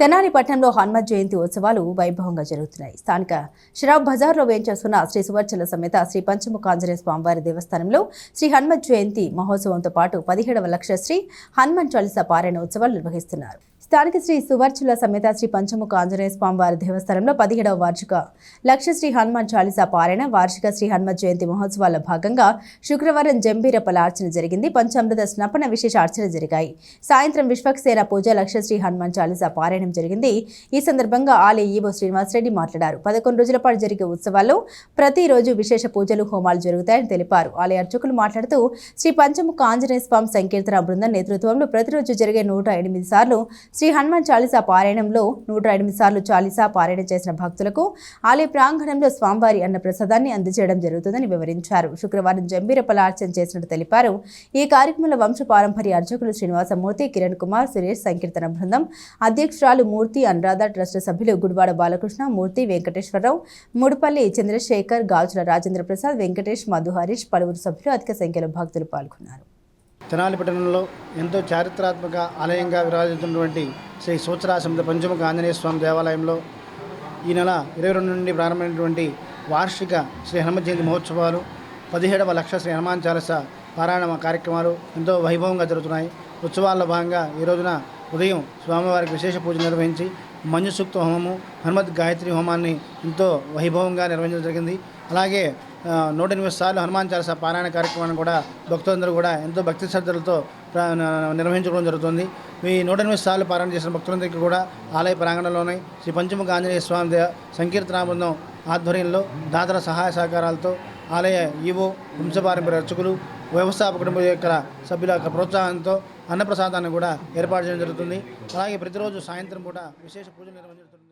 తెనాలి పట్టణంలో హనుమత్ జయంతి ఉత్సవాలు వైభవంగా జరుగుతున్నాయి. స్థానిక షరాబ్ బజార్లో వేయించేస్తున్న శ్రీ సువర్చల సమేత శ్రీ పంచముఖ ఆంజనేయ స్వామివారి దేవస్థానంలో శ్రీ హనుమత్ జయంతి మహోత్సవంతో పాటు పదిహేడవ లక్ష శ్రీ హనుమాన్ చాలీసా పారాయణ ఉత్సవాలు నిర్వహిస్తున్నారు. స్థానిక శ్రీ సువర్చుల సమేత శ్రీ పంచముఖ ఆంజనేయ స్వామివారి దేవస్థానంలో పదిహేడవ వార్షిక లక్ష శ్రీ హనుమాన్ చాలీసా పారాయణ వార్షిక శ్రీ హనుమాన్ జయంతి మహోత్సవాల భాగంగా శుక్రవారం జంబీర పలార్చన జరిగింది. పంచామృత స్నపన విశేష అర్చన జరిగాయి. సాయంత్రం విశ్వక్సేన పూజ లక్ష శ్రీ హనుమాన్ చాలీసా పారాయణం జరిగింది. ఈ సందర్భంగా ఆలయ ఈవో శ్రీనివాసరెడ్డి మాట్లాడారు. పదకొండు రోజుల పాటు జరిగే ఉత్సవాల్లో ప్రతిరోజు విశేష పూజలు హోమాలు జరుగుతాయని తెలిపారు. ఆలయ అర్చకులు మాట్లాడుతూ శ్రీ పంచముఖ ఆంజనేయ స్వామి సంకీర్తన బృందం నేతృత్వంలో ప్రతిరోజు జరిగే నూట ఎనిమిది సార్లు శ్రీ హనుమాన్ చాలీసా పారాయణంలో నూట ఎనిమిది సార్లు చాలీసా పారాయణం చేసిన భక్తులకు ఆలయ ప్రాంగణంలో స్వామివారి అన్న ప్రసాదాన్ని అందజేయడం జరుగుతుందని వివరించారు. శుక్రవారం జంబీరపల అర్చన చేసినట్టు తెలిపారు. ఈ కార్యక్రమంలో వంశ పారంపర్య అర్చకులు శ్రీనివాసమూర్తి కిరణ్ కుమార్ సురేష్ సంకీర్తన బృందం అధ్యక్షురాలు మూర్తి అనురాధ ట్రస్ట్ సభ్యులు గుడివాడ బాలకృష్ణ మూర్తి వెంకటేశ్వరరావు ముడుపల్లి చంద్రశేఖర్ గాజుల రాజేంద్ర ప్రసాద్ వెంకటేష్ మధు హరీష్ పలువురు సభ్యులు అధిక సంఖ్యలో భక్తులు పాల్గొన్నారు. తెనాలి పట్టణంలో ఎంతో చారిత్రాత్మక ఆలయంగా విరాజిస్తున్నటువంటి శ్రీ సూచరాసమిత పంచముఖ ఆంజనేయ స్వామి దేవాలయంలో ఈ నెల ఇరవై రెండు నుండి ప్రారంభమైనటువంటి వార్షిక శ్రీ హనుమ జయంతి మహోత్సవాలు పదిహేడవ లక్ష శ్రీ హనుమాన్ చాలస పారాయణ కార్యక్రమాలు ఎంతో వైభవంగా జరుగుతున్నాయి. ఉత్సవాల్లో భాగంగా ఈ రోజున ఉదయం స్వామివారికి విశేష పూజ నిర్వహించి మంజుసూక్త హోమము హనుమత్ గాయత్రి హోమాన్ని ఎంతో వైభవంగా నిర్వహించడం జరిగింది. అలాగే నూట ఎనిమిది సార్లు హనుమాన్ చాలస పారాయణ కార్యక్రమాన్ని కూడా భక్తులందరూ కూడా ఎంతో భక్తి శ్రద్ధలతో నిర్వహించుకోవడం జరుగుతుంది. ఈ నూట ఎనిమిది సార్లు పారాయణ చేసిన భక్తులందరికీ కూడా ఆలయ ప్రాంగణంలోనే శ్రీ పంచముఖ ఆంజనేయ స్వామి దేవ సంకీర్తన బృందం ఆధ్వర్యంలో దాతల సహాయ సహకారాలతో ఆలయ ఈవో వంశపారంపర్య అర్చకులు వ్యవస్థాపక కుటుంబ యొక్క సభ్యుల యొక్క ప్రోత్సాహంతో అన్నప్రసాదాన్ని కూడా ఏర్పాటు చేయడం జరుగుతుంది. అలాగే ప్రతిరోజు సాయంత్రం పూట విశేష పూజలు నిర్వహించడం